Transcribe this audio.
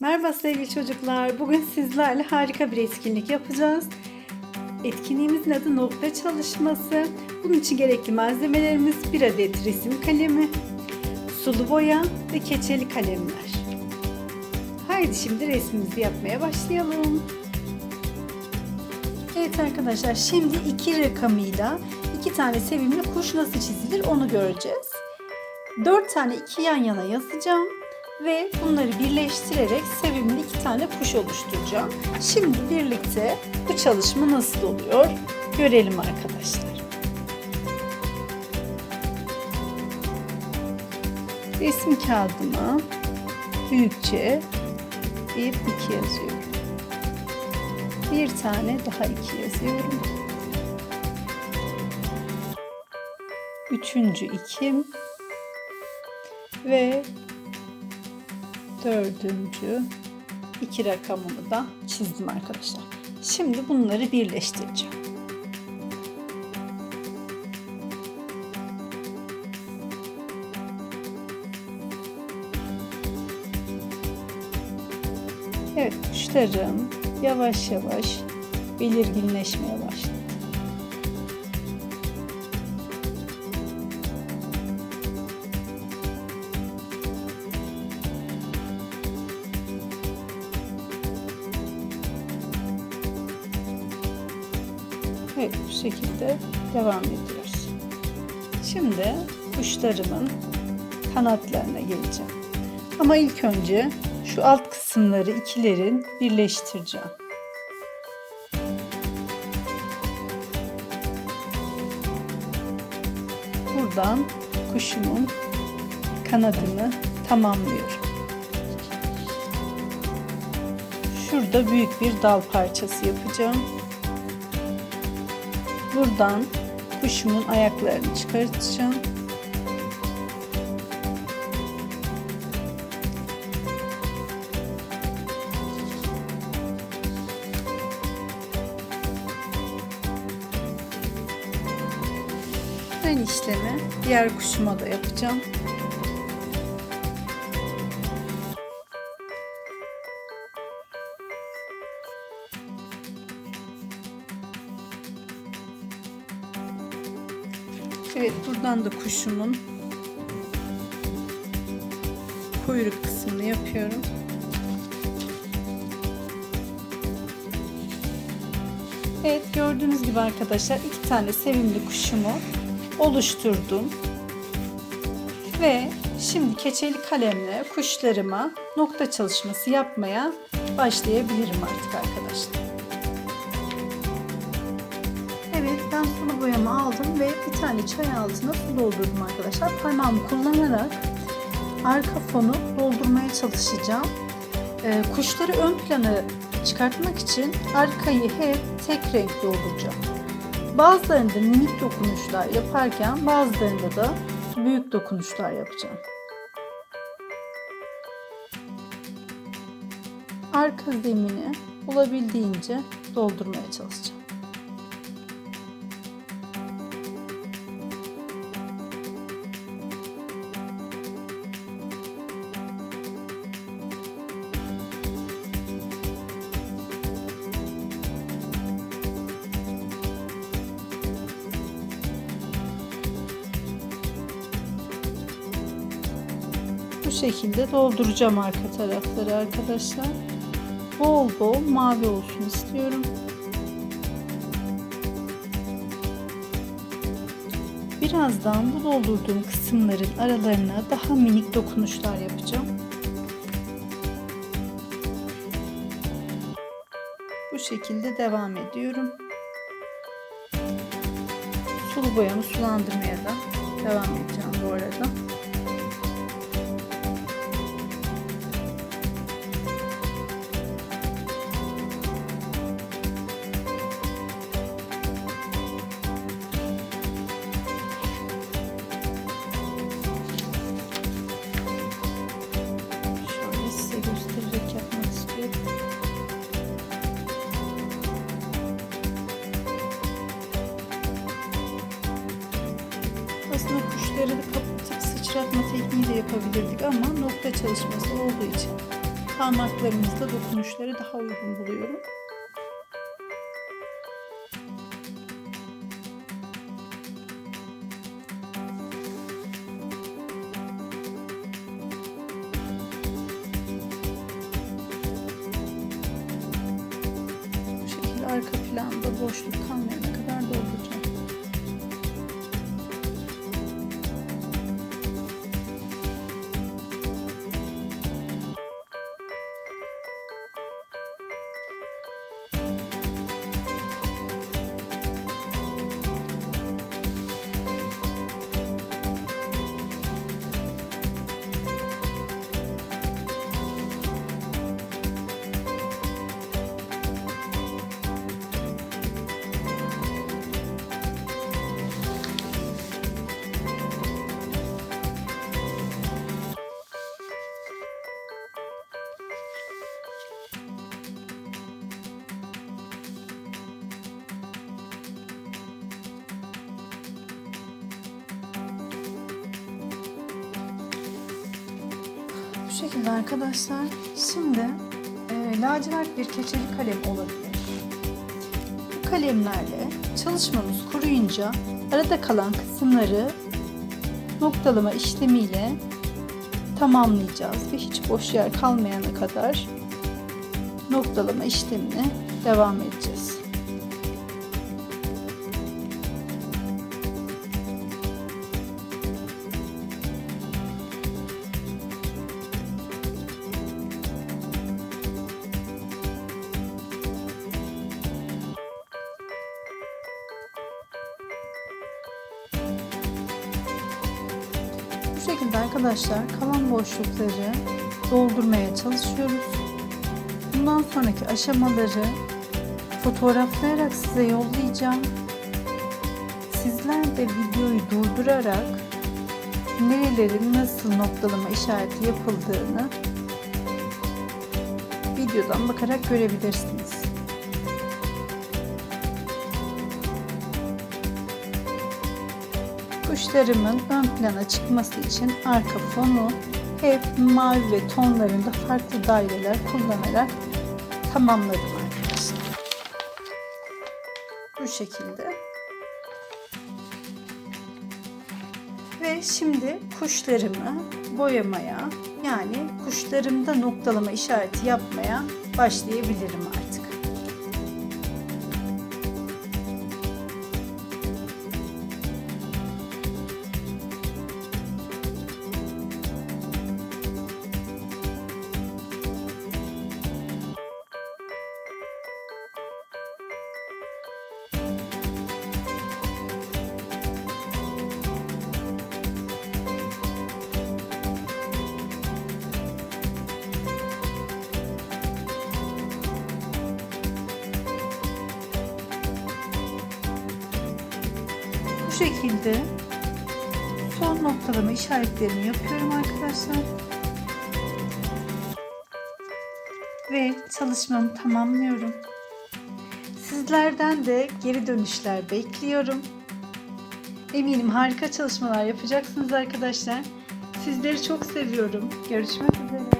Merhaba sevgili çocuklar. Bugün sizlerle harika bir etkinlik yapacağız. Etkinliğimizin adı nokta çalışması. Bunun için gerekli malzemelerimiz bir adet resim kalemi, sulu boya ve keçeli kalemler. Haydi şimdi resmimizi yapmaya başlayalım. Evet arkadaşlar şimdi iki rakamıyla iki tane sevimli kuş nasıl çizilir onu göreceğiz. Dört tane iki yan yana yazacağım ve bunları birleştirerek sevimli iki tane kuş oluşturacağım. Şimdi birlikte bu çalışma nasıl oluyor görelim arkadaşlar. Resim kağıdıma büyükçe bir iki yazıyorum. Bir tane daha iki yazıyorum. Üçüncü ikim ve dördüncü iki rakamını da çizdim arkadaşlar. Şimdi bunları birleştireceğim. Evet kuşlarım yavaş yavaş belirginleşmeye başladı. Evet bu şekilde devam ediyoruz. Şimdi kuşlarımın kanatlarına geleceğim. Ama ilk önce şu alt kısımları ikilerin birleştireceğim. Buradan kuşumun kanadını tamamlıyorum. Şurada büyük bir dal parçası yapacağım. Buradan kuşumun ayaklarını çıkartacağım. Aynı işlemi diğer kuşuma da yapacağım. Evet buradan da kuşumun kuyruk kısmını yapıyorum. Evet gördüğünüz gibi arkadaşlar iki tane sevimli kuşumu oluşturdum. Ve şimdi keçeli kalemle kuşlarıma nokta çalışması yapmaya başlayabilirim artık arkadaşlar. Ben sulu boyamı aldım ve bir tane çay altına su doldurdum arkadaşlar. Parmağımı kullanarak arka fonu doldurmaya çalışacağım. Ee, kuşları ön plana çıkartmak için arkayı hep tek renk dolduracağım. Bazılarında minik dokunuşlar yaparken bazılarında da büyük dokunuşlar yapacağım. Arka zemini olabildiğince doldurmaya çalışacağım. Bu şekilde dolduracağım arka tarafları arkadaşlar. Bol bol mavi olsun istiyorum. Birazdan bu doldurduğum kısımların aralarına daha minik dokunuşlar yapacağım. Bu şekilde devam ediyorum. Sulu boyamı sulandırmaya da devam edeceğim bu arada. Sıçratma tekniği de yapabilirdik ama nokta çalışması olduğu için parmaklarımızda dokunuşları daha uygun buluyorum. Bu şekilde arka planda boşluk kalmayana kadar dolduracağım. Şekilde arkadaşlar. Şimdi e, lacivert bir keçeli kalem olabilir. Bu kalemlerle çalışmamız kuruyunca arada kalan kısımları noktalama işlemiyle tamamlayacağız ve hiç boş yer kalmayana kadar noktalama işlemine devam edeceğiz. Bu şekilde arkadaşlar kalan boşlukları doldurmaya çalışıyoruz. Bundan sonraki aşamaları fotoğraflayarak size yollayacağım. Sizler de videoyu durdurarak nerelerin nasıl noktalama işareti yapıldığını videodan bakarak görebilirsiniz. Kuşlarımın ön plana çıkması için arka fonu hep mavi ve tonlarında farklı daireler kullanarak tamamladım arkadaşlar. Bu şekilde. Ve şimdi kuşlarımı boyamaya yani kuşlarımda noktalama işareti yapmaya başlayabilirim artık. Şekilde son noktalama işaretlerimi yapıyorum arkadaşlar. Ve çalışmamı tamamlıyorum. Sizlerden de geri dönüşler bekliyorum. Eminim harika çalışmalar yapacaksınız arkadaşlar. Sizleri çok seviyorum. Görüşmek üzere.